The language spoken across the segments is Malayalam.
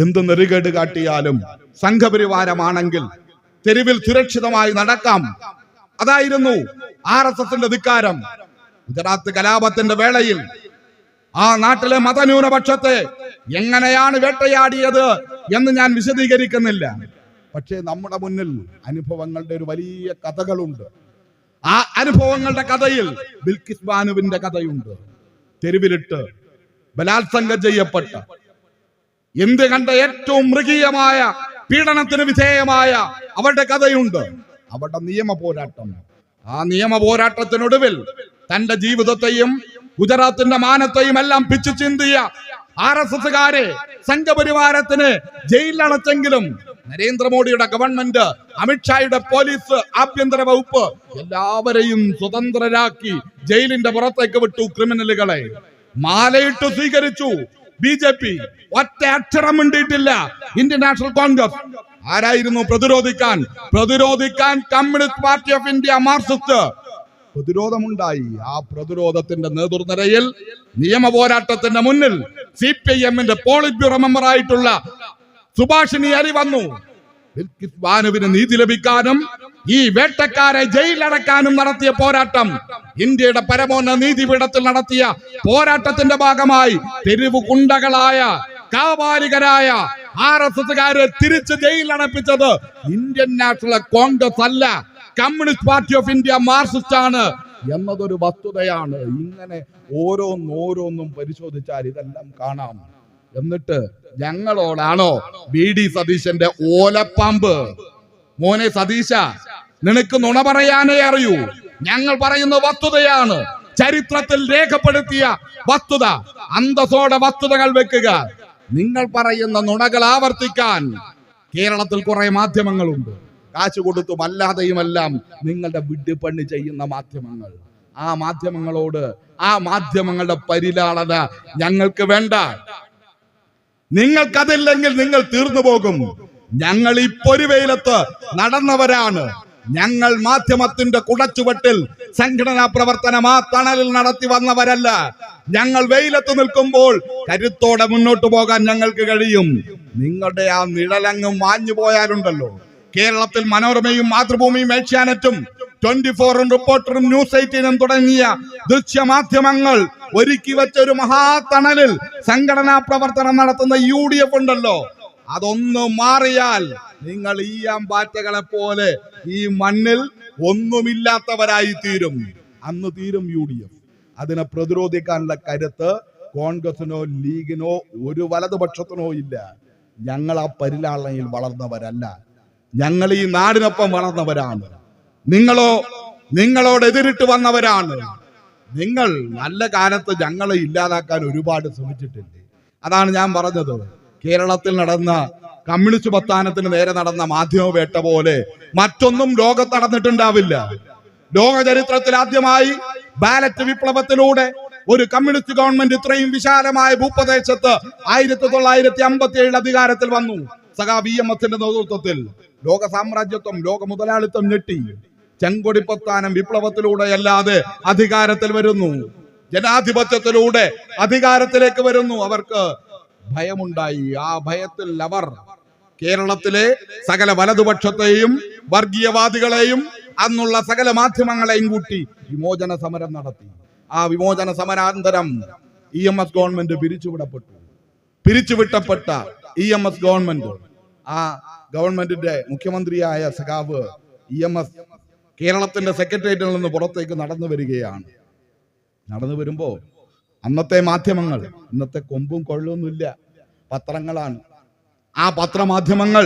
എന്ത് നെറികേട് കാട്ടിയാലും സംഘപരിവാരമാണെങ്കിൽ തെരുവിൽ സുരക്ഷിതമായി നടക്കാം. അതായിരുന്നു ആർ എസ് എസിന്റെ ധിക്കാരം. ഗുജറാത്ത് കലാപത്തിന്റെ വേളയിൽ ആ നാട്ടിലെ മതന്യൂനപക്ഷത്തെ എങ്ങനെയാണ് വേട്ടയാടിയത് എന്ന് ഞാൻ വിശദീകരിക്കുന്നില്ല. പക്ഷേ നമ്മുടെ മുന്നിൽ അനുഭവങ്ങളുടെ ഒരു വലിയ കഥകളുണ്ട്. ആ അനുഭവങ്ങളുടെ കഥയിൽ ബിൽക്കിസ് ബാനുവിന്റെ കഥയുണ്ട്. തെരുവിലിട്ട് ബലാത്സംഗം ചെയ്യപ്പെട്ട എന്ത് കണ്ട ഏറ്റവും മൃഗീയമായ പീഡനത്തിന് വിധേയമായ അവരുടെ കഥയുണ്ട്. അവരുടെ നിയമ പോരാട്ടം. ആ നിയമ പോരാട്ടത്തിനൊടുവിൽ തന്റെ ജീവിതത്തെയും ഗുജറാത്തിന്റെ മാനത്തെയും എല്ലാം പിച്ചു ചിന്തിയ ആർ എസ് എസുകാരെ സംഘപരിവാരത്തിന് ജയിലിലടച്ചെങ്കിലും നരേന്ദ്രമോദിയുടെ ഗവൺമെന്റ് അമിത്ഷായുടെ പോലീസ് ആഭ്യന്തര വകുപ്പ് എല്ലാവരെയും സ്വതന്ത്രരാക്കി ജയിലിന്റെ പുറത്തേക്ക് വിട്ടു ക്രിമിനലുകളെ. മാലയിട്ട് സ്വീകരിച്ചു. ബി ജെ പി ഒറ്റ അക്ഷരം മിണ്ടിയിട്ടില്ല. ഇന്ത്യൻ നാഷണൽ കോൺഗ്രസ് ആരായിരുന്നു പ്രതിരോധിക്കാൻ? പ്രതിരോധിക്കാൻ Communist Party of India Marxist പ്രതിരോധമുണ്ടായി. ആ പ്രതിരോധത്തിന്റെ നേതൃനിരയിൽ നിയമ പോരാട്ടത്തിന്റെ മുന്നിൽ സി പി ഐ എമ്മിന്റെ പോളിറ്റ് ബ്യൂറോ മെമ്പർ ആയിട്ടുള്ള സുഭാഷിണി അരി വന്നു. നീതി ലഭിക്കാനും ഈ വേട്ടക്കാരെ ജയിലടക്കാനും നടത്തിയ പോരാട്ടം ഇന്ത്യയുടെ പരമോന്നത നീതിപീഠത്തിൽ നടത്തിയ പോരാട്ടത്തിന്റെ ഭാഗമായി തെരുവ് കുണ്ടകളായ കാവാലികരായ ആർ എസ് എസുകാരെ തിരിച്ച് ജയിലടപ്പിച്ചത് ഇന്ത്യൻ നാഷണൽ കോൺഗ്രസ് അല്ല Communist Party of India Marxist ആണ് എന്നതൊരു വസ്തുതയാണ്. ഇങ്ങനെ ഓരോന്നോരോന്നും പരിശോധിച്ചാൽ ഇതെല്ലാം കാണാം. എന്നിട്ട് ഞങ്ങളോടാണോ ബി ഡി സതീശന്റെ ഓലപ്പാമ്പ്? മോനെ സതീശ നിനക്ക് നുണ പറയാനേ അറിയൂ. ഞങ്ങൾ പറയുന്ന വസ്തുതയാണ്. ചരിത്രത്തിൽ രേഖപ്പെടുത്തിയ വസ്തുത. അന്തസ്സോടെ വസ്തുതകൾ വെക്കുക. നിങ്ങൾ പറയുന്ന നുണകൾ ആവർത്തിക്കാൻ കേരളത്തിൽ കുറെ മാധ്യമങ്ങളുണ്ട്. കാശ് കൊടുത്തും അല്ലാതെയുമെല്ലാം നിങ്ങളുടെ വിഡ്ഢിപ്പണി ചെയ്യുന്ന മാധ്യമങ്ങൾ. ആ മാധ്യമങ്ങളോട് ആ മാധ്യമങ്ങളുടെ പരിലാളന ഞങ്ങൾക്ക് വേണ്ട. നിങ്ങൾക്കതില്ലെങ്കിൽ നിങ്ങൾ തീർന്നു പോകും. ഞങ്ങൾ ഈ പൊരുവെയിലത്ത് നടന്നവരാണ്. ഞങ്ങൾ മാധ്യമത്തിന്റെ കുടച്ചുവട്ടിൽ സംഘടനാ പ്രവർത്തനം ആ തണലിൽ നടത്തി വന്നവരല്ല. ഞങ്ങൾ വെയിലത്ത് നിൽക്കുമ്പോൾ കരുത്തോടെ മുന്നോട്ട് പോകാൻ ഞങ്ങൾക്ക് കഴിയും. നിങ്ങളുടെ ആ നിഴലങ്ങ് മാഞ്ഞു പോയാലുണ്ടല്ലോ കേരളത്തിൽ മനോരമയും മാതൃഭൂമിയും ഏഷ്യാനെറ്റും ട്വന്റി ഫോറും റിപ്പോർട്ടറും ന്യൂസ് എയ്റ്റീനും തുടങ്ങിയ ദൃശ്യമാധ്യമങ്ങൾ ഒരുക്കി വെച്ച ഒരു മഹാതണലിൽ സംഘടനാ പ്രവർത്തനം നടത്തുന്ന യു ഡി എഫ് ഉണ്ടല്ലോ. അതൊന്ന് മാറിയാൽ നിങ്ങൾ ഈ അമ്പാറ്റകളെ പോലെ ഈ മണ്ണിൽ ഒന്നുമില്ലാത്തവരായി തീരും അന്ന് തീരും യു ഡി എഫ് അതിനെ പ്രതിരോധിക്കാനുള്ള കരുത്ത് കോൺഗ്രസിനോ ലീഗിനോ ഒരു വലതുപക്ഷത്തിനോ ഇല്ല. ഞങ്ങൾ ആ പരിലാളനയിൽ വളർന്നവരല്ല. ഞങ്ങൾ ഈ നാടിനൊപ്പം വളർന്നവരാണ്. നിങ്ങളോ നിങ്ങളോട് എതിരിട്ട് വന്നവരാണ്. നിങ്ങൾ നല്ല കാലത്ത് ഞങ്ങളെ ഇല്ലാതാക്കാൻ ഒരുപാട് ശ്രമിച്ചിട്ടുണ്ട്. അതാണ് ഞാൻ പറഞ്ഞത്. കേരളത്തിൽ നടന്ന കമ്മ്യൂണിസ്റ്റ് പ്രസ്ഥാനത്തിന് നേരെ നടന്ന മാധ്യമ വേട്ട പോലെ മറ്റൊന്നും ലോകത്ത് നടന്നിട്ടുണ്ടാവില്ല. ലോക ചരിത്രത്തിൽ ആദ്യമായി ബാലറ്റ് വിപ്ലവത്തിലൂടെ ഒരു കമ്മ്യൂണിസ്റ്റ് ഗവൺമെന്റ് ഇത്രയും വിശാലമായ ഭൂപ്രദേശത്ത് ആയിരത്തി തൊള്ളായിരത്തി അമ്പത്തി ഏഴിൽ അധികാരത്തിൽ വന്നു. സഖാ വി എം എസിന്റെ നേതൃത്വത്തിൽ ലോക സാമ്രാജ്യത്വം ലോക മുതലാളിത്തം ഞെട്ടി. ചെങ്കൊടി പ്രസ്ഥാനം വിപ്ലവത്തിലൂടെ അല്ലാതെ അധികാരത്തിൽ വരുന്നു. ജനാധിപത്യത്തിലൂടെ അധികാരത്തിലേക്ക് വരുന്നു. അവർക്ക് ഭയമുണ്ടായി. ആ ഭയത്തിൽ അവർ കേരളത്തിലെ സകല വലതുപക്ഷത്തെയും വർഗീയവാദികളെയും അന്നുള്ള സകല മാധ്യമങ്ങളെയും കൂട്ടി വിമോചന സമരം നടത്തി. ആ വിമോചന സമരാന്തരം ഇ എം എസ് ഗവൺമെന്റ് പിരിച്ചുവിടപ്പെട്ടു. പിരിച്ചുവിട്ടപ്പെട്ട ഇ എം എസ് ഗവൺമെന്റ് ആ ഗവൺമെന്റിന്റെ മുഖ്യമന്ത്രിയായ സഖാവ് ഇ എം എസ് കേരളത്തിന്റെ സെക്രട്ടേറിയറ്റിൽ നിന്ന് പുറത്തേക്ക് നടന്നു വരികയാണ്. നടന്നു വരുമ്പോ അന്നത്തെ മാധ്യമങ്ങൾ ഇന്നത്തെ കൊമ്പും കൊള്ളൊന്നുമില്ല. പത്രങ്ങളാണ്. ആ പത്രമാധ്യമങ്ങൾ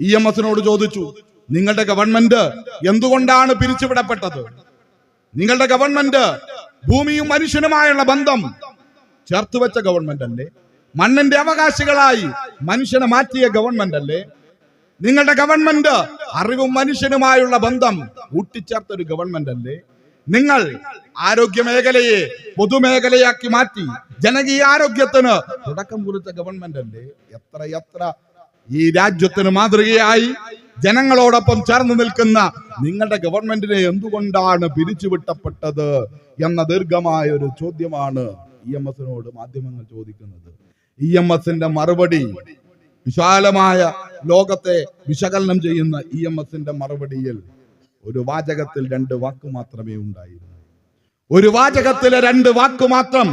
ഇ എം എസിനോട് ചോദിച്ചു നിങ്ങളുടെ ഗവൺമെന്റ് എന്തുകൊണ്ടാണ് പിരിച്ചുവിടപ്പെട്ടത്? നിങ്ങളുടെ ഗവൺമെന്റ് ഭൂമിയും മനുഷ്യനുമായുള്ള ബന്ധം ചേർത്തുവെച്ച ഗവൺമെന്റ് അല്ലേ മണ്ണിന്റെ അവകാശികളായി മനുഷ്യനെ മാറ്റിയ ഗവൺമെന്റ് അല്ലേ നിങ്ങളുടെ ഗവൺമെന്റ് അറിവും മനുഷ്യനുമായുള്ള ബന്ധം കൂട്ടിച്ചേർത്ത ഒരു ഗവൺമെന്റ് അല്ലേ നിങ്ങൾ ആരോഗ്യ മേഖലയെ പൊതുമേഖലയാക്കി മാറ്റി ജനകീയ ആരോഗ്യത്തിന് തുടക്കം കുറിച്ച ഗവൺമെന്റ് അല്ലേ എത്ര എത്ര ഈ രാജ്യത്തിന് മാതൃകയായി ജനങ്ങളോടൊപ്പം ചേർന്ന് നിൽക്കുന്ന നിങ്ങളുടെ ഗവൺമെന്റിനെ എന്തുകൊണ്ടാണ് പിരിച്ചുവിട്ടപ്പെട്ടത് എന്ന ദീർഘമായ ഒരു ചോദ്യമാണ് ഇ എം എസിനോട് മാധ്യമങ്ങൾ ചോദിക്കുന്നത്. ഇ എം എസിന്റെ മറുപടി വിശാലമായ ലോകത്തെ വിശകലനം ചെയ്യുന്ന ഇ എം എസിന്റെ മറുപടിയിൽ ഒരു വാചകത്തിൽ രണ്ട് വാക്ക് മാത്രമേ ഉണ്ടായിരുന്നു. ഒരു വാചകത്തിലെ രണ്ട് വാക്ക് മാത്രം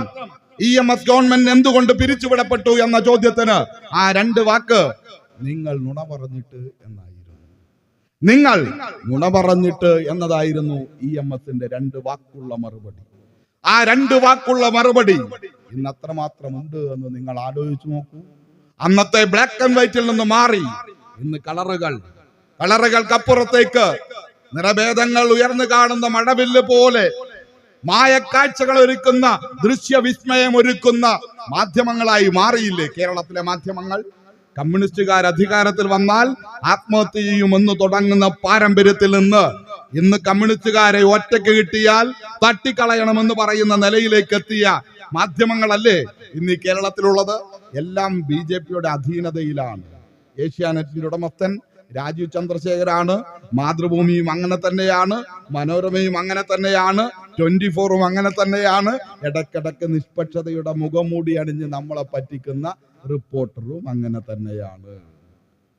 ഇ എം എസ് ഗവൺമെന്റ് എന്തുകൊണ്ട് പിരിച്ചുവിടപ്പെട്ടു എന്ന ചോദ്യത്തിന് ആ രണ്ട് വാക്ക് നിങ്ങൾ നുണ പറഞ്ഞിട്ട് എന്നായിരുന്നു. നിങ്ങൾ നുണ പറഞ്ഞിട്ട് എന്നതായിരുന്നു ഇ എം എസിന്റെ രണ്ട് വാക്കുള്ള മറുപടി. ആ രണ്ട് വാക്കുള്ള മറുപടി ഇന്ന് അത്രമാത്രം ഉണ്ട് എന്ന് നിങ്ങൾ ആലോചിച്ചു നോക്കൂ. അന്നത്തെ ബ്ലാക്ക് ആൻഡ് വൈറ്റിൽ നിന്ന് മാറി. ഇന്ന് കളറുകൾ കളറുകൾക്കപ്പുറത്തേക്ക് നിറഭേദങ്ങൾ ഉയർന്നു കാണുന്ന മഴവില്ല് പോലെ മായക്കാഴ്ചകൾ ഒരുക്കുന്ന ദൃശ്യവിസ്മയം ഒരുക്കുന്ന മാധ്യമങ്ങളായി മാറിയില്ലേ കേരളത്തിലെ മാധ്യമങ്ങൾ? കമ്മ്യൂണിസ്റ്റുകാർ അധികാരത്തിൽ വന്നാൽ ആത്മഹത്യ ചെയ്യുമെന്ന് തുടങ്ങുന്ന പാരമ്പര്യത്തിൽ നിന്ന് ഇന്ന് കമ്മ്യൂണിസ്റ്റുകാരെ ഒറ്റയ്ക്ക് കിട്ടിയാൽ തട്ടിക്കളയണമെന്ന് പറയുന്ന നിലയിലേക്ക് എത്തിയ മാധ്യമങ്ങളല്ലേ ഇന്ന് ഈ കേരളത്തിലുള്ളത്? എല്ലാം ബി ജെ പിയുടെ അധീനതയിലാണ്. ഏഷ്യാനെറ്റിന്റെ ഉടമസ്ഥൻ രാജീവ് ചന്ദ്രശേഖരാണ്. മാതൃഭൂമിയും അങ്ങനെ തന്നെയാണ്. മനോരമയും അങ്ങനെ തന്നെയാണ്. ട്വന്റി ഫോറും അങ്ങനെ തന്നെയാണ്. ഇടക്കിടക്ക് നിഷ്പക്ഷതയുടെ മുഖംമൂടി അണിഞ്ഞ് നമ്മളെ പറ്റിക്കുന്ന റിപ്പോർട്ടറും അങ്ങനെ തന്നെയാണ്.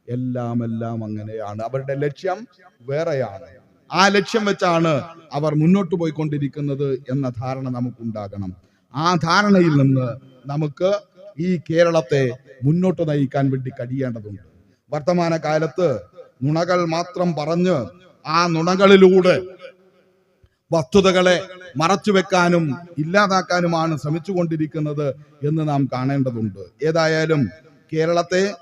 എല്ലാം എല്ലാം അങ്ങനെയാണ്. അവരുടെ ലക്ഷ്യം വേറെയാണ്. ആ ലക്ഷ്യം വെച്ചാണ് അവർ മുന്നോട്ട് പോയിക്കൊണ്ടിരിക്കുന്നത് എന്ന ധാരണ നമുക്കുണ്ടാകണം. ആ ധാരണയിൽ നിന്ന് നമുക്ക് ഈ കേരളത്തെ മുന്നോട്ട് നയിക്കാൻ വേണ്ടി കഴിയേണ്ടതുണ്ട്. വർത്തമാന കാലത്ത് നുണകൾ മാത്രം പറഞ്ഞ് ആ നുണകളിലൂടെ വസ്തുതകളെ മറച്ചുവെക്കാനും ഇല്ലാതാക്കാനുമാണ് ശ്രമിച്ചുകൊണ്ടിരിക്കുന്നത് എന്ന് നാം കാണേണ്ടതുണ്ട്. ഏതായാലും കേരളത്തെ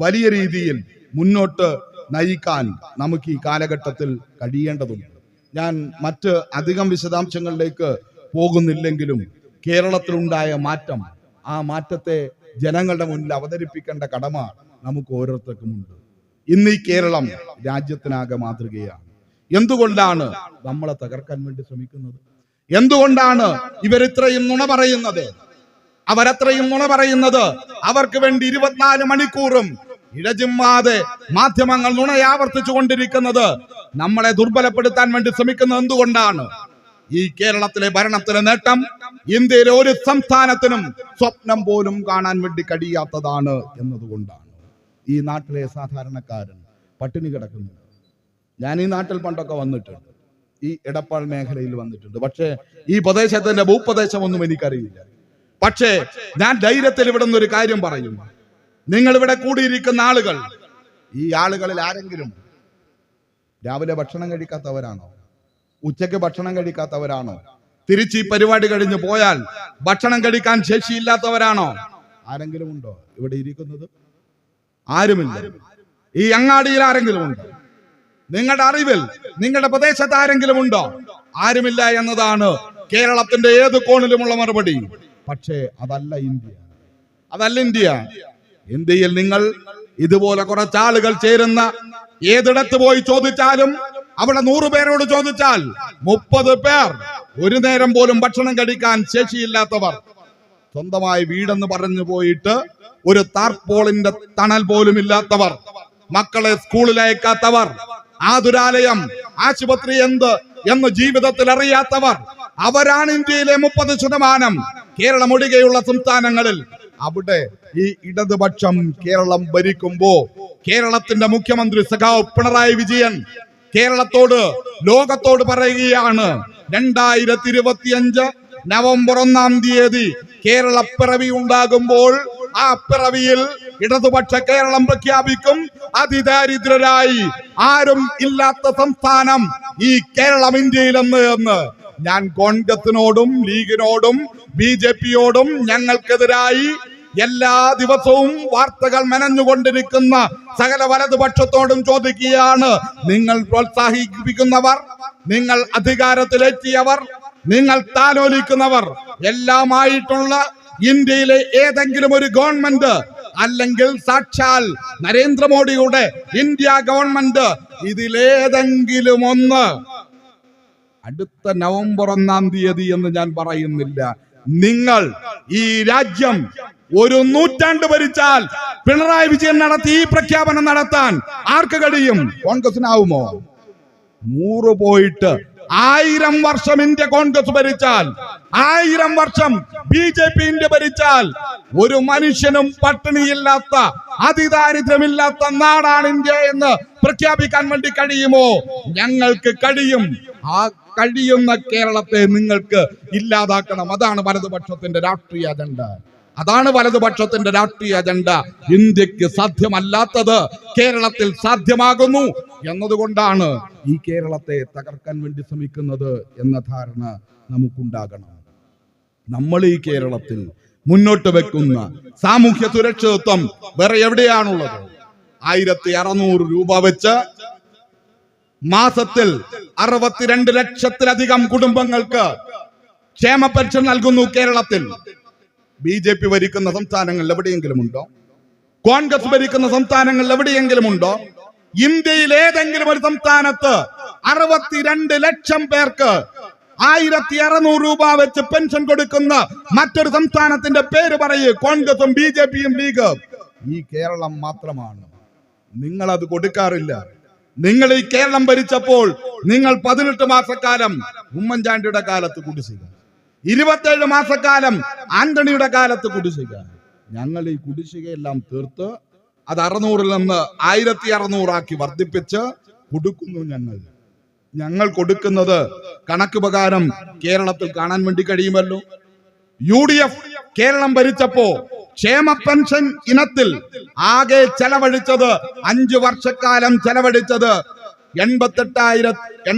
വലിയ രീതിയിൽ മുന്നോട്ട് നയിക്കാൻ നമുക്ക് ഈ കാലഘട്ടത്തിൽ കഴിയേണ്ടതുണ്ട്. ഞാൻ മറ്റ് അധികം വിശദാംശങ്ങളിലേക്ക് പോകുന്നില്ലെങ്കിലും കേരളത്തിലുണ്ടായ മാറ്റം ആ മാറ്റത്തെ ജനങ്ങളുടെ മുന്നിൽ അവതരിപ്പിക്കേണ്ട കടമ നമുക്ക് ഓരോരുത്തർക്കുമുണ്ട് ഇന്ന് ഈ കേരളം രാജ്യത്തിനാകെ മാതൃകയാണ്. എന്തുകൊണ്ടാണ് നമ്മളെ തകർക്കാൻ വേണ്ടി ശ്രമിക്കുന്നത്? എന്തുകൊണ്ടാണ് ഇവരിത്രയും നുണ പറയുന്നത്? അവരത്രയും നുണ പറയുന്നത് അവർക്ക് വേണ്ടി ഇരുപത്തിനാല് മണിക്കൂറും ഇഴജിമ്മാതെ മാധ്യമങ്ങൾ നുണയാവർത്തിച്ചു കൊണ്ടിരിക്കുന്നത് നമ്മളെ ദുർബലപ്പെടുത്താൻ വേണ്ടി ശ്രമിക്കുന്നത് എന്തുകൊണ്ടാണ്? ഈ കേരളത്തിലെ ഭരണത്തിലെ നേട്ടം ഇന്ത്യയിലെ ഒരു സംസ്ഥാനത്തിനും സ്വപ്നം പോലും കാണാൻ വേണ്ടി കഴിയാത്തതാണ് എന്നതുകൊണ്ടാണ്. ഈ നാട്ടിലെ സാധാരണക്കാരൻ പട്ടിണി കിടക്കുന്നത് ഞാൻ ഈ നാട്ടിൽ പണ്ടൊക്കെ വന്നിട്ടുണ്ട്. ഈ എടപ്പാൾ മേഖലയിൽ വന്നിട്ടുണ്ട്. പക്ഷേ ഈ പ്രദേശത്തിന്റെ ഭൂപ്രദേശമൊന്നും എനിക്കറിയില്ല. പക്ഷേ ഞാൻ ധൈര്യത്തിൽ ഇവിടെ ഒരു കാര്യം പറയുന്നു നിങ്ങൾ ഇവിടെ കൂടിയിരിക്കുന്ന ആളുകൾ ഈ ആളുകളിൽ ആരെങ്കിലും രാവിലെ ഭക്ഷണം കഴിക്കാത്തവരാണോ? ഉച്ചയ്ക്ക് ഭക്ഷണം കഴിക്കാത്തവരാണോ? തിരിച്ച് ഈ പരിപാടി കഴിഞ്ഞ് പോയാൽ ഭക്ഷണം കഴിക്കാൻ ശേഷിയില്ലാത്തവരാണോ? ആരെങ്കിലും ഉണ്ടോ ഇവിടെ ഇരിക്കുന്നത്? ആരുമില്ല. ഈ അങ്ങാടിയിൽ ആരെങ്കിലും ഉണ്ടോ നിങ്ങളുടെ അറിവിൽ നിങ്ങളുടെ പ്രദേശത്ത് ആരെങ്കിലും ഉണ്ടോ ആരുമില്ല എന്നതാണ് കേരളത്തിന്റെ ഏത് കോണിലുമുള്ള മറുപടി. പക്ഷേ അതല്ല ഇന്ത്യ. അതല്ല ഇന്ത്യ. ഇന്ത്യയിൽ നിങ്ങൾ ഇതുപോലെ കുറച്ചാളുകൾ ചേരുന്ന ഏതിടത്ത് പോയി ചോദിച്ചാലും അവിടെ നൂറ് പേരോട് ചോദിച്ചാൽ മുപ്പത് പേർ ഒരു നേരം പോലും ഭക്ഷണം കഴിക്കാൻ ശേഷിയില്ലാത്തവർ. സ്വന്തമായി വീടെന്ന് പറഞ്ഞു പോയിട്ട് ഒരു താർപോളിന്റെ തണൽ പോലും ഇല്ലാത്തവർ. മക്കളെ സ്കൂളിൽ അയക്കാത്തവർ. ആതുരാലയം ആശുപത്രി എന്ത് എന്ന് ജീവിതത്തിൽ അറിയാത്തവർ. അവരാണ് ഇന്ത്യയിലെ മുപ്പത് ശതമാനം. കേരളം ഒഴികെയുള്ള സംസ്ഥാനങ്ങളിൽ. അവിടെ ഈ ഇടതുപക്ഷം കേരളം ഭരിക്കുമ്പോ കേരളത്തിന്റെ മുഖ്യമന്ത്രി സഖാവ് പിണറായി വിജയൻ കേരളത്തോട് ലോകത്തോട് പറയുകയാണ്. രണ്ടായിരത്തി ഇരുപത്തിയഞ്ച് നവംബർ ഒന്നാം തീയതി കേരള പിറവി ഉണ്ടാകുമ്പോൾ ആ പിറവിയിൽ ഇടതുപക്ഷ കേരളം പ്രഖ്യാപിക്കും. അതിദാരിദ്രരായി ആരും ഇല്ലാത്ത സംസ്ഥാനം ഈ കേരളം ഇന്ത്യയിലെന്ന് എന്ന്. ഞാൻ കോൺഗ്രസിനോടും ലീഗിനോടും ബി ജെ പിയോടും ഞങ്ങൾക്കെതിരായി എല്ലാ ദിവസവും വാർത്തകൾ മെനഞ്ഞുകൊണ്ടിരിക്കുന്ന സകല വലതുപക്ഷത്തോടും ചോദിക്കുകയാണ് നിങ്ങൾ പ്രോത്സാഹിപ്പിക്കുന്നവർ നിങ്ങൾ അധികാരത്തിലെത്തിയവർ നിങ്ങൾ താലോലിക്കുന്നവർ എല്ലാമായിട്ടുള്ള ഇന്ത്യയിലെ ഏതെങ്കിലും ഒരു ഗവൺമെന്റ് അല്ലെങ്കിൽ സാക്ഷാൽ നരേന്ദ്രമോദിയുടെ ഇന്ത്യ ഗവൺമെന്റ് ഇതിലേതെങ്കിലും ഒന്ന്. അടുത്ത നവംബർ ഒന്നാം തീയതി എന്ന് ഞാൻ പറയുന്നില്ല. നിങ്ങൾ ഈ രാജ്യം ഒരു നൂറ്റാണ്ട് ഭരിച്ചാൽ പിണറായി വിജയൻ നടത്തി ഈ പ്രഖ്യാപനം നടത്താൻ ആർക്ക് കഴിയും? കോൺഗ്രസിനാവുമോ? നൂറ് പോയിട്ട് ആയിരം വർഷം ഇന്ത്യ കോൺഗ്രസ് ഭരിച്ചാൽ ആയിരം വർഷം ബി ജെ പി ഇന്ത്യ ഭരിച്ചാൽ ഒരു മനുഷ്യനും പട്ടിണിയില്ലാത്ത അതിദാരിദ്ര്യമില്ലാത്ത നാടാണ് ഇന്ത്യ എന്ന് പ്രഖ്യാപിക്കാൻ വേണ്ടി കഴിയുമോ? ഞങ്ങൾക്ക് കഴിയും. ആ കഴിയുന്ന കേരളത്തെ നിങ്ങൾക്ക് ഇല്ലാതാക്കണം. അതാണ് വലതുപക്ഷത്തിന്റെ രാഷ്ട്രീയ അജണ്ട. അതാണ് വലതുപക്ഷത്തിന്റെ രാഷ്ട്രീയ അജണ്ട. ഇന്ത്യയ്ക്ക് സാധ്യമല്ലാത്തത് കേരളത്തിൽ സാധ്യമാകുന്നു എന്നതുകൊണ്ടാണ് ഈ കേരളത്തെ തകർക്കാൻ വേണ്ടി ശ്രമിക്കുന്നത് എന്ന ധാരണ നമുക്കുണ്ടാകണം. നമ്മൾ ഈ കേരളത്തിൽ മുന്നോട്ട് വെക്കുന്ന സാമൂഹ്യ സുരക്ഷിതത്വം വേറെ എവിടെയാണുള്ളത്? ആയിരത്തി അറുന്നൂറ് രൂപ വെച്ച് മാസത്തിൽ അറുപത്തിരണ്ട് ലക്ഷത്തിലധികം കുടുംബങ്ങൾക്ക് ക്ഷേമ പെൻഷൻ നൽകുന്നു കേരളത്തിൽ. ബി ജെ പി ഭരിക്കുന്ന സംസ്ഥാനങ്ങളിൽ എവിടെയെങ്കിലും ഉണ്ടോ കോൺഗ്രസ് ഭരിക്കുന്ന സംസ്ഥാനങ്ങളിൽ എവിടെയെങ്കിലും ഉണ്ടോ ഇന്ത്യയിൽ ഏതെങ്കിലും ഒരു സംസ്ഥാനത്ത് അറുപത്തിരണ്ട് ലക്ഷം പേർക്ക് ആയിരത്തി അറുന്നൂറ് രൂപ വെച്ച് പെൻഷൻ കൊടുക്കുന്ന മറ്റൊരു സംസ്ഥാനത്തിന്റെ പേര് പറയൂ. കോൺഗ്രസും ബി ജെ പിയും ലീഗ്. ഈ കേരളം മാത്രമാണ്. നിങ്ങൾ അത് കൊടുക്കാറില്ല. നിങ്ങൾ ഈ കേരളം ഭരിച്ചപ്പോൾ നിങ്ങൾ പതിനെട്ട് മാസക്കാലം ഉമ്മൻചാണ്ടിയുടെ കാലത്ത് കുടിശ്ശിക. ഇരുപത്തേഴ് മാസക്കാലം ആന്റണിയുടെ കാലത്ത് കുടിശ്ശിക. ഞങ്ങൾ ഈ കുടിശ്ശികയെല്ലാം തീർത്ത് അത് അറുന്നൂറിൽ നിന്ന് ആയിരത്തി അറുന്നൂറാക്കി വർദ്ധിപ്പിച്ച് കൊടുക്കുന്നു ഞങ്ങൾ. ഞങ്ങൾ കൊടുക്കുന്നത് കണക്ക് പ്രകാരം കേരളത്തിൽ കാണാൻ വേണ്ടി കഴിയുമല്ലോ. യു ഡി എഫ് കേരളം ഭരിച്ചപ്പോ ക്ഷേമ പെൻഷൻ ഇനത്തിൽ ആകെ ചെലവഴിച്ചത് അഞ്ചു വർഷക്കാലം ചെലവഴിച്ചത് എൺപത്തെട്ടായിരത്തി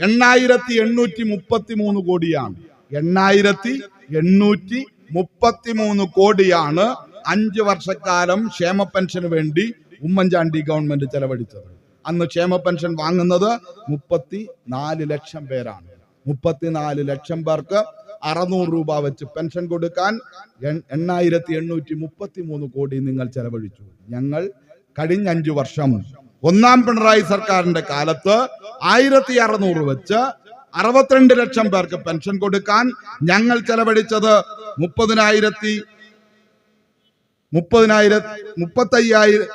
എണ്ണായിരത്തി എണ്ണൂറ്റി മുപ്പത്തി മൂന്ന് കോടിയാണ്. എണ്ണായിരത്തി എണ്ണൂറ്റി മുപ്പത്തി മൂന്ന് കോടിയാണ് അഞ്ച് വർഷക്കാലം ക്ഷേമ പെൻഷന് വേണ്ടി ഉമ്മൻചാണ്ടി ഗവൺമെന്റ് ചെലവഴിച്ചത്. അന്ന് ക്ഷേമ പെൻഷൻ വാങ്ങുന്നത് മുപ്പത്തി നാല് ലക്ഷം പേരാണ്. മുപ്പത്തിനാല് ലക്ഷം പേർക്ക് അറുന്നൂറ് രൂപ വെച്ച് പെൻഷൻ കൊടുക്കാൻ എണ്ണായിരത്തി എണ്ണൂറ്റി മുപ്പത്തി മൂന്ന് കോടി നിങ്ങൾ ചെലവഴിച്ചു. ഞങ്ങൾ കഴിഞ്ഞ അഞ്ചു വർഷം ഒന്നാം പിണറായി സർക്കാരിന്റെ കാലത്ത് ആയിരത്തി അറുന്നൂറ് വെച്ച് അറുപത്തിരണ്ട് ലക്ഷം പേർക്ക് പെൻഷൻ കൊടുക്കാൻ ഞങ്ങൾ ചെലവഴിച്ചത് മുപ്പതിനായിരത്തി മുപ്പതിനായിര മുപ്പത്തയ്യായിരം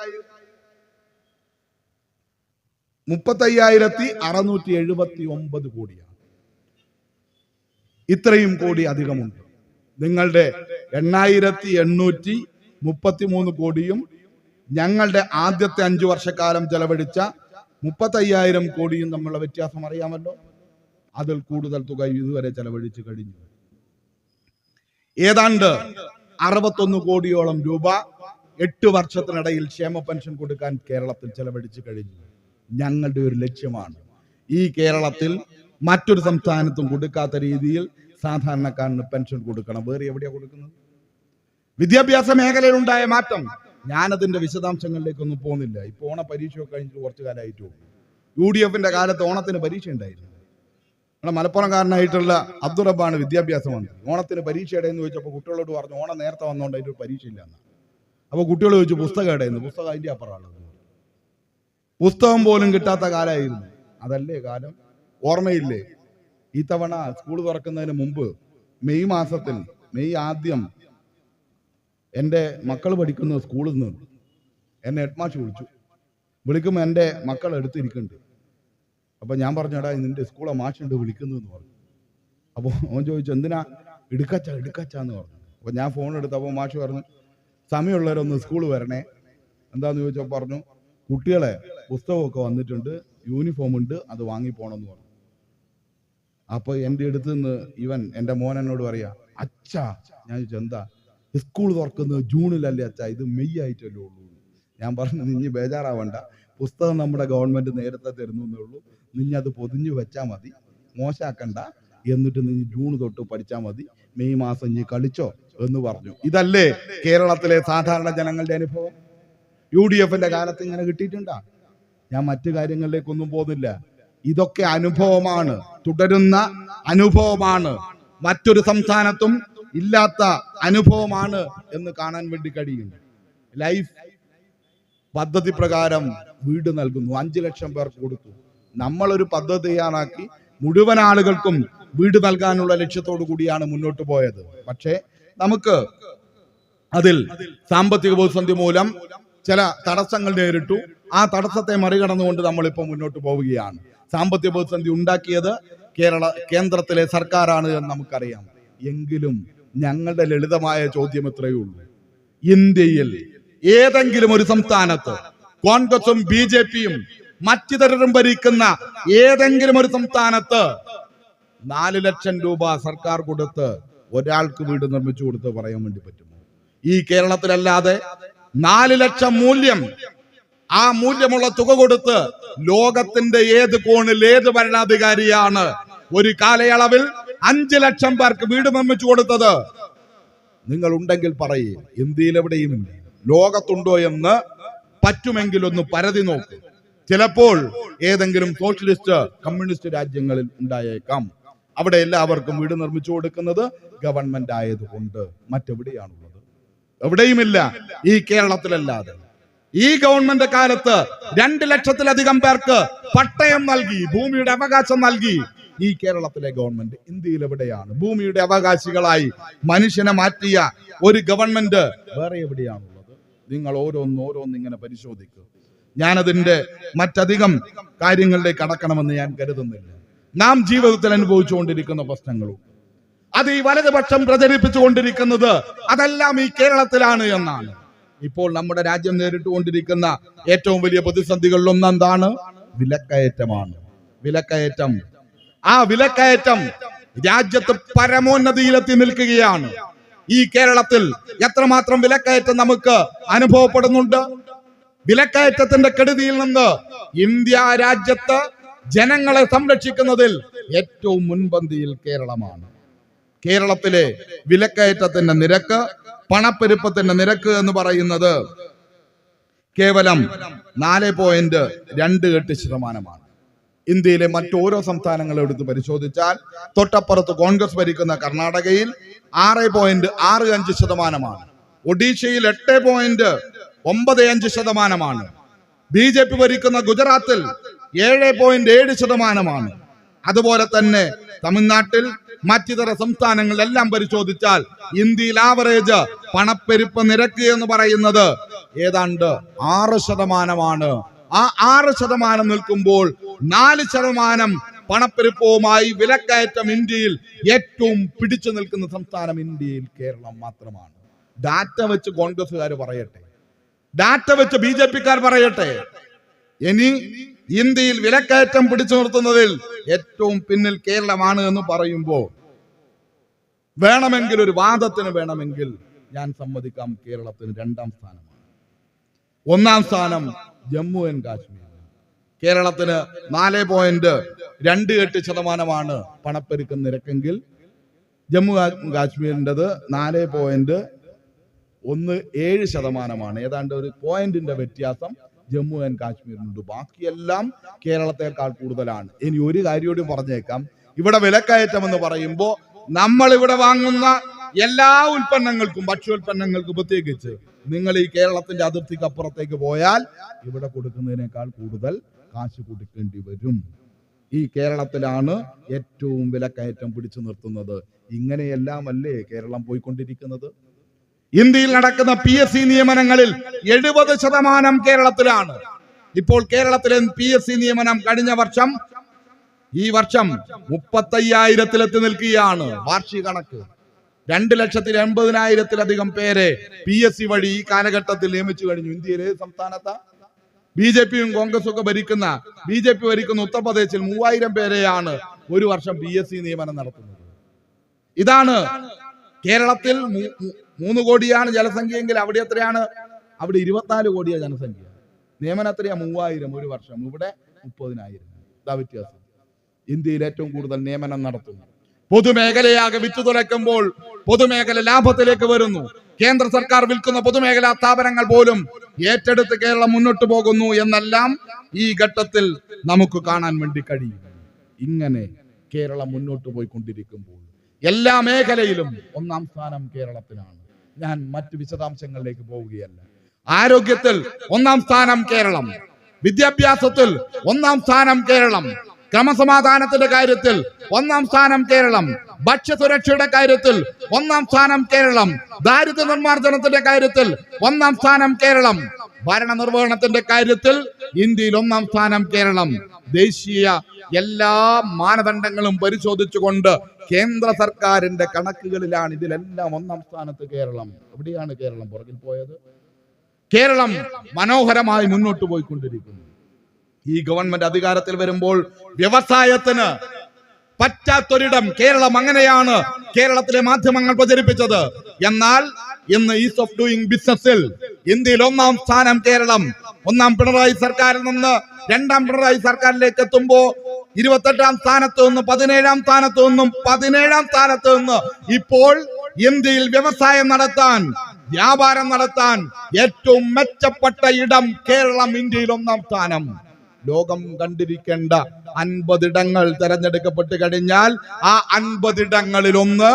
മുപ്പത്തയ്യായിരത്തി അറുന്നൂറ്റി എഴുപത്തി ഒമ്പത് കോടിയാണ്. ഇത്രയും കോടി അധികമുണ്ട്. നിങ്ങളുടെ എണ്ണായിരത്തി എണ്ണൂറ്റി മുപ്പത്തി മൂന്ന് കോടിയും ഞങ്ങളുടെ ആദ്യത്തെ അഞ്ചു വർഷക്കാലം ചെലവഴിച്ച മുപ്പത്തയ്യായിരം കോടിയും തമ്മിലുള്ള വ്യത്യാസം അറിയാമല്ലോ? അതിൽ കൂടുതൽ തുക ഇതുവരെ ചെലവഴിച്ചു കഴിഞ്ഞു. ഏതാണ്ട് അറുപത്തൊന്ന് കോടിയോളം രൂപ എട്ട് വർഷത്തിനിടയിൽ ക്ഷേമ പെൻഷൻ കൊടുക്കാൻ കേരളത്തിൽ ചെലവഴിച്ചു കഴിഞ്ഞു. ഞങ്ങളുടെ ഒരു ലക്ഷ്യമാണ്. ഈ കേരളത്തിൽ മറ്റൊരു സംസ്ഥാനത്തും കൊടുക്കാത്ത രീതിയിൽ സാധാരണക്കാരന് പെൻഷൻ കൊടുക്കണം. വേറെ എവിടെയാ കൊടുക്കുന്നത്? വിദ്യാഭ്യാസ മേഖലയിൽ ഉണ്ടായ മാറ്റം. ഞാനതിന്റെ വിശദാംശങ്ങളിലേക്കൊന്നും പോകുന്നില്ല. ഇപ്പൊ ഓണ പരീക്ഷയൊക്കെ കഴിഞ്ഞിട്ട് കുറച്ചു കാലമായിട്ടു യു ഡി എഫിന്റെ കാലത്ത് ഓണത്തിന് പരീക്ഷ ഉണ്ടായിരുന്നു നമ്മുടെ മലപ്പുറംകാരനായിട്ടുള്ള അബ്ദുൾ റബ്ബാണ് വിദ്യാഭ്യാസ മന്ത്രി ഓണത്തിന് പരീക്ഷ ഇടയെന്ന് ചോദിച്ചപ്പോൾ കുട്ടികളോട് പറഞ്ഞു ഓണം നേരത്തെ വന്നോണ്ട് അതിന്റെ പരീക്ഷ ഇല്ലെന്ന് അപ്പോൾ കുട്ടികൾ ചോദിച്ചു പുസ്തകം ഇടയെന്ന് പുസ്തകം അതിന്റെ അപ്പുറമാണ് പുസ്തകം പോലും കിട്ടാത്ത കാലമായിരുന്നു. അതല്ലേ കാലം? ഓർമ്മയില്ലേ? ഈ തവണ സ്കൂൾ തുറക്കുന്നതിന് മുമ്പ് മെയ് മാസത്തിൽ മെയ് ആദ്യം എന്റെ മക്കൾ പഠിക്കുന്ന സ്കൂളിൽ നിന്ന് എന്നെ ഹെഡ്മാഷ് വിളിച്ചു. വിളിക്കുമ്പോൾ എന്റെ മക്കൾ എടുത്തിരിക്കുന്നുണ്ട്. അപ്പോൾ ഞാൻ പറഞ്ഞടാ നിന്റെ സ്കൂളെ മാഷുണ്ട് വിളിക്കുന്നു എന്ന് പറഞ്ഞു. അപ്പോൾ അവൻ ചോദിച്ചു എന്തിനാ? എടുക്കച്ച എടുക്കച്ചാന്ന് പറഞ്ഞു. അപ്പോൾ ഞാൻ ഫോൺ എടുത്തപ്പോൾ മാഷ് പറഞ്ഞു സമയമുള്ളവരൊന്ന് സ്കൂൾ വരണേ. എന്താന്ന് ചോദിച്ചാൽ പറഞ്ഞു കുട്ടികളെ പുസ്തകമൊക്കെ വന്നിട്ടുണ്ട് യൂണിഫോം ഉണ്ട് അത് വാങ്ങി പോണെന്ന് പറഞ്ഞു. അപ്പോൾ എന്റെ അടുത്ത് നിന്ന് ഇവൻ എന്റെ മോൻ എന്നോട് പറയാ അച്ഛാ. ഞാൻ ചോദിച്ചു എന്താ? സ്കൂൾ തുറക്കുന്നത് ജൂണിലല്ലേ അച്ഛാ? ഇത് മെയ് ആയിട്ടല്ലേ ഉള്ളൂ. ഞാൻ പറഞ്ഞു നീ ബേജാറാവണ്ട. പുസ്തകം നമ്മുടെ ഗവൺമെന്റ് നേരത്തെ തരുന്നു എന്നേ ഉള്ളൂ. നിഞ്ഞ് അത് പൊതിഞ്ഞു വെച്ചാൽ മതി. മോശാക്കണ്ട. എന്നിട്ട് നീ ജൂൺ തൊട്ട് പഠിച്ചാൽ മതി. മെയ് മാസം നീ കളിച്ചോ എന്ന് പറഞ്ഞു. ഇതല്ലേ കേരളത്തിലെ സാധാരണ ജനങ്ങളുടെ അനുഭവം? യു ഡി എഫിന്റെ കാലത്ത് ഇങ്ങനെ കിട്ടിയിട്ടുണ്ടാ? ഞാൻ മറ്റു കാര്യങ്ങളിലേക്കൊന്നും പോകുന്നില്ല ഇതൊക്കെ അനുഭവമാണ്. തുടരുന്ന അനുഭവമാണ്. മറ്റൊരു സംസ്ഥാനത്തും ഇല്ലാത്ത അനുഭവമാണ് എന്ന് കാണാൻ വേണ്ടി കഴിയും. ലൈഫ് പദ്ധതി പ്രകാരം വീട് നൽകുന്നു. അഞ്ചു ലക്ഷം പേർക്ക് കൊടുത്തു. നമ്മളൊരു പദ്ധതി തയ്യാറാക്കി മുഴുവൻ ആളുകൾക്കും വീട് നൽകാനുള്ള ലക്ഷ്യത്തോടു കൂടിയാണ് മുന്നോട്ട് പോയത്. പക്ഷേ നമുക്ക് അതിൽ സാമ്പത്തിക പ്രതിസന്ധി മൂലം ചില തടസ്സങ്ങൾ നേരിട്ടു. ആ തടസ്സത്തെ മറികടന്നുകൊണ്ട് നമ്മളിപ്പോൾ മുന്നോട്ട് പോവുകയാണ്. സാമ്പത്തിക പ്രതിസന്ധി ഉണ്ടാക്കിയത് കേരള കേന്ദ്രത്തിലെ സർക്കാരാണ് എന്ന് നമുക്കറിയാം. എങ്കിലും ഞങ്ങളുടെ ലളിതമായ ചോദ്യം ഇത്രയേ ഉള്ളൂ. ഇന്ത്യയിൽ ഏതെങ്കിലും ഒരു സംസ്ഥാനത്ത് കോൺഗ്രസും ബി ജെ പിയും മറ്റിതരരും ഭരിക്കുന്ന ഏതെങ്കിലും ഒരു സംസ്ഥാനത്ത് നാല് ലക്ഷം രൂപ സർക്കാർ കൊടുത്ത് ഒരാൾക്ക് വീട് നിർമ്മിച്ചു കൊടുത്ത് പറയാൻ വേണ്ടി പറ്റുമോ? ഈ കേരളത്തിലല്ലാതെ നാല് ലക്ഷം മൂല്യം ആ മൂല്യമുള്ള തുക കൊടുത്ത് ലോകത്തിന്റെ ഏത് കോണിൽ ഏത് ഭരണാധികാരിയാണ് ഒരു കാലയളവിൽ അഞ്ചു ലക്ഷം പേർക്ക് വീട് നിർമ്മിച്ചു കൊടുത്തത്? നിങ്ങൾ ഉണ്ടെങ്കിൽ പറയേ ഇന്ത്യയിൽ എവിടെയുമില്ല ലോകത്തുണ്ടോ എന്ന് പറ്റുമെങ്കിൽ ഒന്ന് പരതി നോക്ക്. ചിലപ്പോൾ ഏതെങ്കിലും സോഷ്യലിസ്റ്റ് കമ്മ്യൂണിസ്റ്റ് രാജ്യങ്ങളിൽ ഉണ്ടായേക്കാം. അവിടെ എല്ലാവർക്കും വീട് നിർമ്മിച്ചു കൊടുക്കുന്നത് ഗവൺമെന്റ് ആയതുകൊണ്ട് മറ്റെവിടെയാണുള്ളത്? എവിടെയുമില്ല. ഈ കേരളത്തിലല്ലാതെ. ഈ ഗവൺമെന്റ് കാലത്ത് രണ്ട് ലക്ഷത്തിലധികം പേർക്ക് പട്ടയം നൽകി ഭൂമിയുടെ അവകാശം നൽകി. ഈ കേരളത്തിലെ ഗവൺമെന്റ് ഇന്ത്യയിൽ എവിടെയാണ്? ഭൂമിയുടെ അവകാശികളായി മനുഷ്യനെ മാറ്റിയ ഒരു ഗവൺമെന്റ് വേറെ എവിടെയാണുള്ളത്? നിങ്ങൾ ഓരോന്ന് ഓരോന്ന് ഇങ്ങനെ പരിശോധിക്കുക ഞാനതിന്റെ മറ്റധികം കാര്യങ്ങളിലേക്ക് കടക്കണമെന്ന് ഞാൻ കരുതുന്നില്ല. നാം ജീവിതത്തിൽ അനുഭവിച്ചുകൊണ്ടിരിക്കുന്ന പ്രശ്നങ്ങളും അത് ഈ വലതുപക്ഷം പ്രചരിപ്പിച്ചുകൊണ്ടിരിക്കുന്നത് അതെല്ലാം ഈ കേരളത്തിലാണ് എന്നാണ്. ഇപ്പോൾ നമ്മുടെ രാജ്യം നേരിട്ടുകൊണ്ടിരിക്കുന്ന ഏറ്റവും വലിയ പ്രതിസന്ധികളിൽ ഒന്നെന്താണ്? വിലക്കയറ്റമാണ്. വിലക്കയറ്റം. ആ വിലക്കയറ്റം രാജ്യത്ത് പരമോന്നതിയിലെത്തി നിൽക്കുകയാണ്. ഈ കേരളത്തിൽ എത്രമാത്രം വിലക്കയറ്റം നമുക്ക് അനുഭവപ്പെടുന്നുണ്ട്? വിലക്കയറ്റത്തിന്റെ കെടുതിയിൽ നിന്ന് ഇന്ത്യ രാജ്യത്ത് ജനങ്ങളെ സംരക്ഷിക്കുന്നതിൽ ഏറ്റവും മുൻപന്തിയിൽ കേരളമാണ്. കേരളത്തിലെ വിലക്കയറ്റത്തിന്റെ നിരക്ക് പണപ്പെരുപ്പത്തിന്റെ നിരക്ക് എന്ന് പറയുന്നത് കേവലം നാല് പോയിന്റ് രണ്ട് എട്ട് ശതമാനമാണ്. ഇന്ത്യയിലെ മറ്റോരോ സംസ്ഥാനങ്ങളും എടുത്ത് പരിശോധിച്ചാൽ തൊട്ടപ്പുറത്ത് കോൺഗ്രസ് ഭരിക്കുന്ന കർണാടകയിൽ ആറ് പോയിന്റ് ആറ് അഞ്ച് ശതമാനമാണ്. ഒഡീഷയിൽ എട്ട് പോയിന്റ് ഒമ്പത് അഞ്ച് ശതമാനമാണ്. ബി ജെ പി ഭരിക്കുന്ന ഗുജറാത്തിൽ ഏഴ് പോയിന്റ് ഏഴ് ശതമാനമാണ്. അതുപോലെ തന്നെ തമിഴ്നാട്ടിൽ മറ്റിതര സംസ്ഥാനങ്ങളിലെല്ലാം പരിശോധിച്ചാൽ ഇന്ത്യയിൽ ആവറേജ് പണപ്പെരുപ്പ് നിരക്ക് എന്ന് പറയുന്നത് ഏതാണ്ട് ആറ് ശതമാനമാണ്. ആ ആറ് ശതമാനം നിൽക്കുമ്പോൾ നാല് ശതമാനം പണപ്പെരുപ്പവുമായി വിലക്കയറ്റം ഇന്ത്യയിൽ ഏറ്റവും പിടിച്ചു നിൽക്കുന്ന സംസ്ഥാനം ഇന്ത്യയിൽ കേരളം മാത്രമാണ്. ഡാറ്റ വെച്ച് കോൺഗ്രസ്സുകാർ പറയട്ടെ. ഡാറ്റ വെച്ച് ബി ജെ പിക്കാർ പറയട്ടെ. ഇനി ഇന്ത്യയിൽ വിലക്കയറ്റം പിടിച്ചു നിർത്തുന്നതിൽ ഏറ്റവും പിന്നിൽ കേരളമാണ് എന്ന് പറയുമ്പോൾ വേണമെങ്കിൽ ഒരു വാദത്തിന് വേണമെങ്കിൽ ഞാൻ സമ്മതിക്കാം കേരളത്തിന് രണ്ടാം സ്ഥാനമാണ്. ഒന്നാം സ്ഥാനം ജമ്മു ആൻഡ് കാശ്മീർ. കേരളത്തിന് നാല് പോയിന്റ് രണ്ട് എട്ട് ശതമാനമാണ് പണപ്പെരുക്കം നിരക്കെങ്കിൽ ജമ്മു കാശ്മീരിന്റെത് നാല് പോയിന്റ് ഒന്ന് ഏഴ് ശതമാനമാണ്. ഏതാണ്ട് ഒരു പോയിന്റിന്റെ വ്യത്യാസം ജമ്മു ആൻഡ് കാശ്മീരിനുണ്ട്. ബാക്കിയെല്ലാം കേരളത്തെക്കാൾ കൂടുതലാണ്. ഇനി ഒരു കാര്യം കൂടി പറഞ്ഞേക്കാം. ഇവിടെ വിലക്കയറ്റം എന്ന് പറയുമ്പോൾ നമ്മൾ ഇവിടെ വാങ്ങുന്ന എല്ലാ ഉൽപ്പന്നങ്ങൾക്കും ഭക്ഷ്യോൽപ്പന്നങ്ങൾക്കും പ്രത്യേകിച്ച് നിങ്ങൾ ഈ കേരളത്തിന്റെ അതിർത്തിക്ക് അപ്പുറത്തേക്ക് പോയാൽ ഇവിടെ കൊടുക്കുന്നതിനേക്കാൾ കൂടുതൽ കാശ് കൊടുക്കേണ്ടി വരും. ഈ കേരളത്തിലാണ് ഏറ്റവും വിലക്കയറ്റം പിടിച്ചു നിർത്തുന്നത്. ഇങ്ങനെയെല്ലാം അല്ലേ കേരളം പോയിക്കൊണ്ടിരിക്കുന്നത്? ഇന്ത്യയിൽ നടക്കുന്ന പി എസ് സി നിയമനങ്ങളിൽ എഴുപത് ശതമാനം കേരളത്തിലാണ്. ഇപ്പോൾ കേരളത്തിലെ പി എസ് സി നിയമനം കഴിഞ്ഞ വർഷം ഈ വർഷം മുപ്പത്തയ്യായിരത്തിലെത്തി നിൽക്കുകയാണ്. വാർഷിക കണക്ക്. രണ്ട് ലക്ഷത്തി എൺപതിനായിരത്തിലധികം പേരെ പി എസ് സി വഴി ഈ കാലഘട്ടത്തിൽ നിയമിച്ചു കഴിഞ്ഞു. ഇന്ത്യയിലെ സംസ്ഥാനത്ത്? ബി ജെ പിയും കോൺഗ്രസും ഒക്കെ ഭരിക്കുന്ന ബി ജെ പി ഭരിക്കുന്ന ഉത്തർപ്രദേശിൽ മൂവായിരം പേരെയാണ് ഒരു വർഷം പി എസ് സി നിയമനം നടത്തുന്നത്. ഇതാണ് കേരളത്തിൽ മൂന്ന് കോടിയാണ് ജനസംഖ്യയെങ്കിൽ അവിടെ എത്രയാണ്? അവിടെ ഇരുപത്തിനാല് കോടിയാണ് ജനസംഖ്യ. നിയമനം എത്രയാ? മൂവായിരം ഒരു വർഷം. ഇവിടെ മുപ്പതിനായിരം. ഇതാ വ്യത്യാസം. ഇന്ത്യയിൽ ഏറ്റവും കൂടുതൽ നിയമനം നടത്തുന്നു. പൊതുമേഖലയാകെ വിറ്റു തുലയ്ക്കുമ്പോൾ പൊതുമേഖല ലാഭത്തിലേക്ക് വരുന്നു. കേന്ദ്ര സർക്കാർ വിൽക്കുന്ന പൊതുമേഖലാ സ്ഥാപനങ്ങൾ പോലും ഏറ്റെടുത്ത് കേരളം മുന്നോട്ട് പോകുന്നു എന്നെല്ലാം ഈ ഘട്ടത്തിൽ നമുക്ക് കാണാൻ വേണ്ടി കഴിയും. ഇങ്ങനെ കേരളം മുന്നോട്ട് പോയിക്കൊണ്ടിരിക്കുമ്പോൾ എല്ലാ മേഖലയിലും ഒന്നാം സ്ഥാനം കേരളത്തിനാണ്. ഞാൻ മറ്റു വിശദാംശങ്ങളിലേക്ക് പോവുകയല്ല. ആരോഗ്യത്തിൽ ഒന്നാം സ്ഥാനം കേരളം. വിദ്യാഭ്യാസത്തിൽ ഒന്നാം സ്ഥാനം കേരളം. ക്രമസമാധാനത്തിന്റെ കാര്യത്തിൽ ഒന്നാം സ്ഥാനം കേരളം. ഭക്ഷ്യസുരക്ഷയുടെ കാര്യത്തിൽ ഒന്നാം സ്ഥാനം കേരളം. ദാരിദ്ര്യ നിർമ്മാർജനത്തിന്റെ കാര്യത്തിൽ ഒന്നാം സ്ഥാനം കേരളം. ഭരണ നിർവഹണത്തിന്റെ കാര്യത്തിൽ ഇന്ത്യയിൽ ഒന്നാം സ്ഥാനം കേരളം. ദേശീയ എല്ലാ മാനദണ്ഡങ്ങളും പരിശോധിച്ചുകൊണ്ട് കേന്ദ്ര സർക്കാരിന്റെ കണക്കുകളിലാണ് ഇതിലെല്ലാം ഒന്നാം സ്ഥാനത്ത് കേരളം. എവിടെയാണ് കേരളം? പുറകിൽ പോയത്? കേരളം മനോഹരമായി മുന്നോട്ട് പോയിക്കൊണ്ടിരിക്കുന്നു. ഈ ഗവൺമെന്റ് അധികാരത്തിൽ വരുമ്പോൾ വ്യവസായത്തിന് പറ്റാത്തൊരിടം കേരളം അങ്ങനെയാണ്. കേരളത്തിലെ മാധ്യമങ്ങൾ പ്രചരിപ്പിച്ചത്. എന്നാൽ ഇന്ന് ഈസ് ഓഫ് ഡൂയിങ് ബിസിനസ്സിൽ ഇന്ത്യയിൽ ഒന്നാം സ്ഥാനം കേരളം. ഒന്നാം പിണറായി സർക്കാരിൽ നിന്ന് രണ്ടാം പിണറായി സർക്കാരിലേക്ക് എത്തുമ്പോ ഇരുപത്തെട്ടാം സ്ഥാനത്ത് നിന്ന് പതിനേഴാം സ്ഥാനത്ത് നിന്നും പതിനേഴാം സ്ഥാനത്ത് നിന്ന് ഇപ്പോൾ ഇന്ത്യയിൽ വ്യവസായം നടത്താൻ വ്യാപാരം നടത്താൻ ഏറ്റവും മെച്ചപ്പെട്ട ഇടം കേരളം ഇന്ത്യയിൽ ഒന്നാം സ്ഥാനം. ലോകം കണ്ടിരിക്കേണ്ട അൻപതിടങ്ങൾ തെരഞ്ഞെടുക്കപ്പെട്ട് കഴിഞ്ഞാൽ ആ അൻപതിടങ്ങളിൽ ഒന്ന്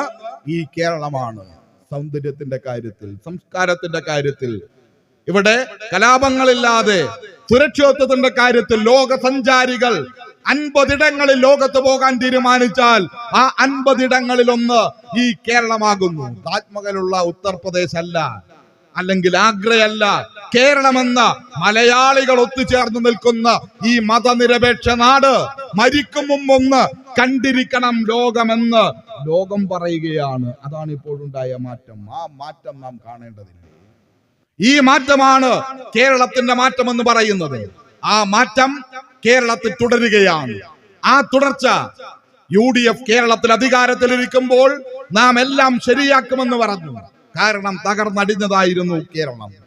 ഈ കേരളമാണ്. സൗന്ദര്യത്തിന്റെ കാര്യത്തിൽ സംസ്കാരത്തിന്റെ കാര്യത്തിൽ. ഇവിടെ കലാപങ്ങളില്ലാതെ സുരക്ഷിതത്വത്തിന്റെ കാര്യത്തിൽ ലോക സഞ്ചാരികൾ അൻപതിടങ്ങളിൽ ലോകത്ത് പോകാൻ തീരുമാനിച്ചാൽ ആ അൻപതിടങ്ങളിൽ ഒന്ന് ഈ കേരളമാകുന്നു. താജ്മഹലുള്ള ഉത്തർപ്രദേശ് അല്ല അല്ലെങ്കിൽ ആഗ്രയല്ല കേരളമെന്ന മലയാളികൾ ഒത്തുചേർന്ന് നിൽക്കുന്ന ഈ മതനിരപേക്ഷ നാട് മരിക്കും മുമ്പൊന്ന് കണ്ടിരിക്കണം ലോകമെന്ന് ലോകം പറയുകയാണ്. അതാണ് ഇപ്പോഴുണ്ടായ മാറ്റം. ആ മാറ്റം നാം കാണേണ്ടതില്ല. ഈ മാറ്റമാണ് കേരളത്തിന്റെ മാറ്റം എന്ന് പറയുന്നത്. ആ മാറ്റം കേരളത്തിൽ തുടരുകയാണ്. ആ തുടർച്ച യു ഡി എഫ് കേരളത്തിൽ അധികാരത്തിലിരിക്കുമ്പോൾ നാം എല്ലാം ശരിയാക്കുമെന്ന് പറഞ്ഞു. കാരണം തകർന്നടിഞ്ഞതായിരുന്നു കേരളം.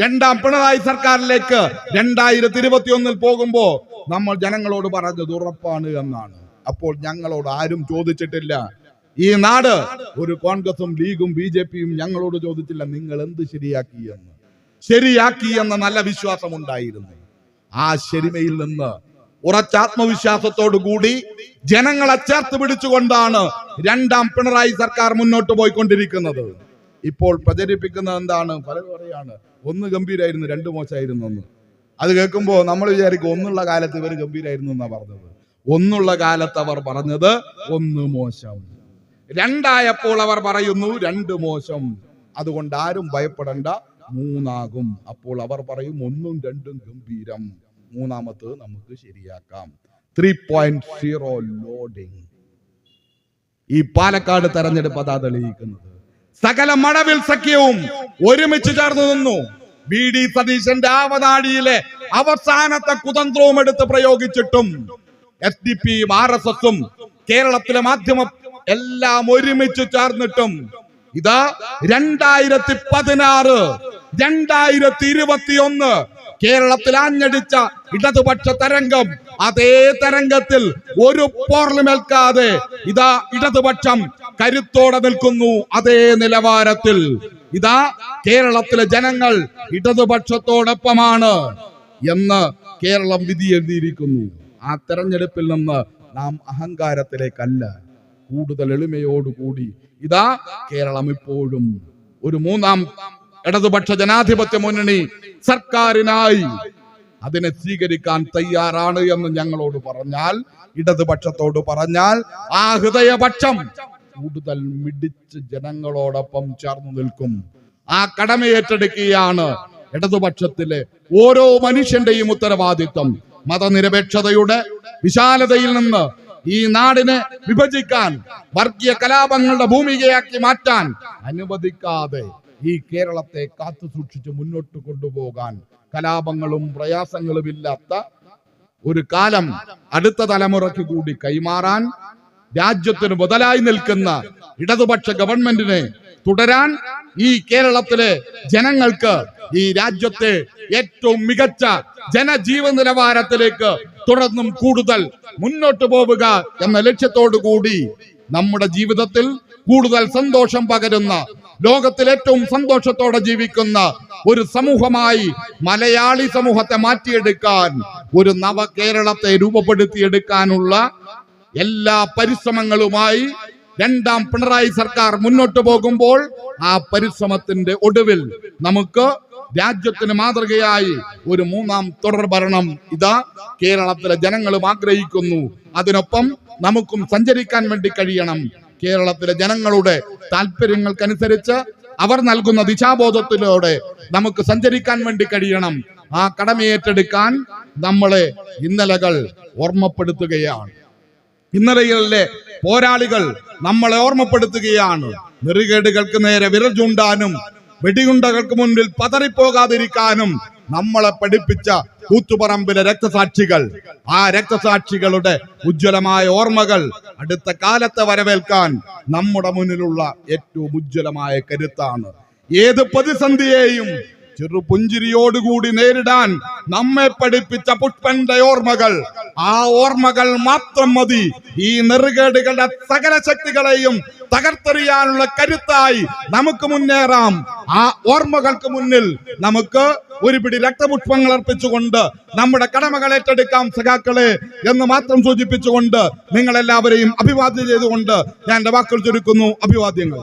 രണ്ടാം പിണറായി സർക്കാരിലേക്ക് രണ്ടായിരത്തി ഇരുപത്തി ഒന്നിൽ പോകുമ്പോ നമ്മൾ ജനങ്ങളോട് പറഞ്ഞത് ഉറപ്പാണ് എന്നാണ്. അപ്പോൾ ഞങ്ങളോട് ആരും ചോദിച്ചിട്ടില്ല. ഈ നാട് ഒരു കോൺഗ്രസും ലീഗും ബി ജെ പിയും ഞങ്ങളോട് ചോദിച്ചില്ല നിങ്ങൾ എന്ത് ശരിയാക്കി എന്ന്? ശരിയാക്കി എന്ന നല്ല വിശ്വാസം ഉണ്ടായിരുന്നു. ആ ശരിമയിൽ നിന്ന് ഉറച്ച ആത്മവിശ്വാസത്തോടു കൂടി ജനങ്ങളെ ചേർത്ത് പിടിച്ചുകൊണ്ടാണ് രണ്ടാം പിണറായി സർക്കാർ മുന്നോട്ട് പോയിക്കൊണ്ടിരിക്കുന്നത്. ഇപ്പോൾ പ്രചരിപ്പിക്കുന്നത് എന്താണ്? പലരും ഒന്ന് ഗംഭീരായിരുന്നു രണ്ട് മോശമായിരുന്നു ഒന്ന് അത് കേൾക്കുമ്പോൾ നമ്മൾ വിചാരിക്കും ഒന്നുള്ള കാലത്ത് ഇവർ ഗംഭീരായിരുന്നു എന്നാ പറഞ്ഞത്. ഒന്നുള്ള കാലത്ത് അവർ പറഞ്ഞത് ഒന്ന് മോശം. രണ്ടായപ്പോൾ അവർ പറയുന്നു രണ്ട് മോശം. അതുകൊണ്ട് ആരും ഭയപ്പെടേണ്ട മൂന്നാകും. അപ്പോൾ അവർ പറയും ഒന്നും രണ്ടും ഗംഭീരം. മൂന്നാമത്തത് നമുക്ക് ശരിയാക്കാം. ത്രീ പോയിന്റ് സീറോ ലോഡിംഗ് ഈ പാലക്കാട് തെരഞ്ഞെടുപ്പ് അതാ തെളിയിക്കുന്നത്. സകല മടവിൽ സഖ്യവും ഒരുമിച്ച് ചേർന്ന് നിന്നു. V D. സതീശന്റെ ആവനാഴിയിലെ അവസാനത്തെ കുതന്ത്രവും എടുത്ത് പ്രയോഗിച്ചിട്ടും എസ് ഡി പിയും ആർ എസ് എസും കേരളത്തിലെ മാധ്യമ എല്ലാം ഒരുമിച്ച് ചേർന്നിട്ടും ഇതാ രണ്ടായിരത്തി പതിനാറ് രണ്ടായിരത്തി ഇരുപത്തി ഒന്ന് കേരളത്തിൽ ആഞ്ഞടിച്ച ഇടതുപക്ഷ തരംഗം അതേ തരംഗത്തിൽ ഒരു പോർലുമേൽക്കാതെ ഇതാ ഇടതുപക്ഷം കരുത്തോടെ നിൽക്കുന്നു അതേ നിലവാരത്തിൽ. ഇതാ കേരളത്തിലെ ജനങ്ങൾ ഇടതുപക്ഷത്തോടൊപ്പമാണ് എന്ന് കേരളം വിധി എഴുതിയിരിക്കുന്നു ആ തെരഞ്ഞെടുപ്പിൽ നിന്ന് നാം അഹങ്കാരത്തിലേക്കല്ല കൂടുതൽ എളിമയോടുകൂടി. ഇതാ കേരളം ഇപ്പോഴും ഒരു മൂന്നാം ഇടതുപക്ഷ ജനാധിപത്യ മുന്നണി സർക്കാരിനായി അതിനെ സ്വീകരിക്കാൻ തയ്യാറാണ് എന്ന് ഞങ്ങളോട് പറഞ്ഞാൽ ഇടതുപക്ഷത്തോട് പറഞ്ഞാൽ ആ ഹൃദയപക്ഷം കൂടുതൽ മിടിച്ച് ജനങ്ങളോടൊപ്പം ചേർന്ന് നിൽക്കും. ആ കടമയേറ്റെടുക്കുകയാണ് ഇടതുപക്ഷത്തിലെ ഓരോ മനുഷ്യന്റെയും ഉത്തരവാദിത്വം. മതനിരപേക്ഷതയുടെ വിശാലതയിൽ നിന്ന് ഈ നാടിനെ വിഭജിക്കാൻ വർഗീയ കലാപങ്ങളുടെ ഭൂമികയാക്കി മാറ്റാൻ അനുവദിക്കാതെ ഈ കേരളത്തെ കാത്തു സൂക്ഷിച്ച് മുന്നോട്ട് കൊണ്ടുപോകാൻ കലാപങ്ങളും പ്രയാസങ്ങളും ഇല്ലാത്ത ഒരു കാലം അടുത്ത തലമുറയ്ക്ക് കൂടി കൈമാറാൻ രാജ്യത്തിന് മുതലായി നിൽക്കുന്ന ഇടതുപക്ഷ ഗവൺമെന്റിനെ തുടരാൻ ഈ കേരളത്തിലെ ജനങ്ങൾക്ക് ഈ രാജ്യത്തെ ഏറ്റവും മികച്ച ജനജീവ നിലവാരത്തിലേക്ക് തുടർന്നും കൂടുതൽ മുന്നോട്ട് പോവുക എന്ന ലക്ഷ്യത്തോടു കൂടി നമ്മുടെ ജീവിതത്തിൽ കൂടുതൽ സന്തോഷം പകരുന്ന ലോകത്തിൽ ഏറ്റവും സന്തോഷത്തോടെ ജീവിക്കുന്ന ഒരു സമൂഹമായി മലയാളി സമൂഹത്തെ മാറ്റിയെടുക്കാൻ ഒരു നവ കേരളത്തെ രൂപപ്പെടുത്തിയെടുക്കാനുള്ള എല്ലാ പരിശ്രമങ്ങളുമായി രണ്ടാം പിണറായി സർക്കാർ മുന്നോട്ട് പോകുമ്പോൾ ആ പരിശ്രമത്തിന്റെ ഒടുവിൽ നമുക്ക് രാജ്യത്തിന് മാതൃകയായി ഒരു മൂന്നാം തുടർ ഭരണം ഇതാ കേരളത്തിലെ ജനങ്ങളും ആഗ്രഹിക്കുന്നു. അതിനൊപ്പം നമുക്കും സഞ്ചരിക്കാൻ വേണ്ടി കഴിയണം. കേരളത്തിലെ ജനങ്ങളുടെ താല്പര്യങ്ങൾക്കനുസരിച്ച് അവർ നൽകുന്ന ദിശാബോധത്തിലൂടെ നമുക്ക് സഞ്ചരിക്കാൻ വേണ്ടി കഴിയണം. ആ കടമയേറ്റെടുക്കാൻ നമ്മളെ ഇന്നലകൾ ഓർമ്മപ്പെടുത്തുകയാണ്. ഇന്നലകളിലെ പോരാളികൾ നമ്മളെ ഓർമ്മപ്പെടുത്തുകയാണ്. നെറികേടുകൾക്ക് നേരെ വിരൽ ചൂണ്ടാനും വെടിയുണ്ടകൾക്ക് മുൻപിൽ പതറിപ്പോകാതിരിക്കാനും നമ്മളെ പഠിപ്പിച്ച കൂത്തുപറമ്പിലെ രക്തസാക്ഷികൾ. ആ രക്തസാക്ഷികളുടെ ഉജ്ജ്വലമായ ഓർമ്മകൾ അടുത്ത കാലത്തെ വരവേൽക്കാൻ നമ്മുടെ മുന്നിലുള്ള ഏറ്റവും ഉജ്ജ്വലമായ കരുത്താണ്. ഏത് പ്രതിസന്ധിയെയും ചെറു പുഞ്ചിരിയോടുകൂടി നേരിടാൻ നമ്മെ പഠിപ്പിച്ച പുഷ്പന്റെ ഓർമ്മകൾ. ആ ഓർമ്മകൾ മാത്രം മതി. ഈ നെറുകേടുകളുടെ സകല ശക്തികളെയും തകർത്തെറിയാനുള്ള കരുത്തായി നമുക്ക് മുന്നേറാം. ആ ഓർമ്മകൾക്ക് മുന്നിൽ നമുക്ക് ഒരു പിടി രക്തപുഷ്പങ്ങൾ അർപ്പിച്ചുകൊണ്ട് നമ്മുടെ കടമകൾ ഏറ്റെടുക്കാം സഖാക്കളെ എന്ന് മാത്രം സൂചിപ്പിച്ചുകൊണ്ട് നിങ്ങൾ എല്ലാവരെയും അഭിവാദ്യം ചെയ്തുകൊണ്ട് ഞാൻ എന്റെ വാക്കുകൾ ചുരുക്കുന്നു. അഭിവാദ്യങ്ങൾ.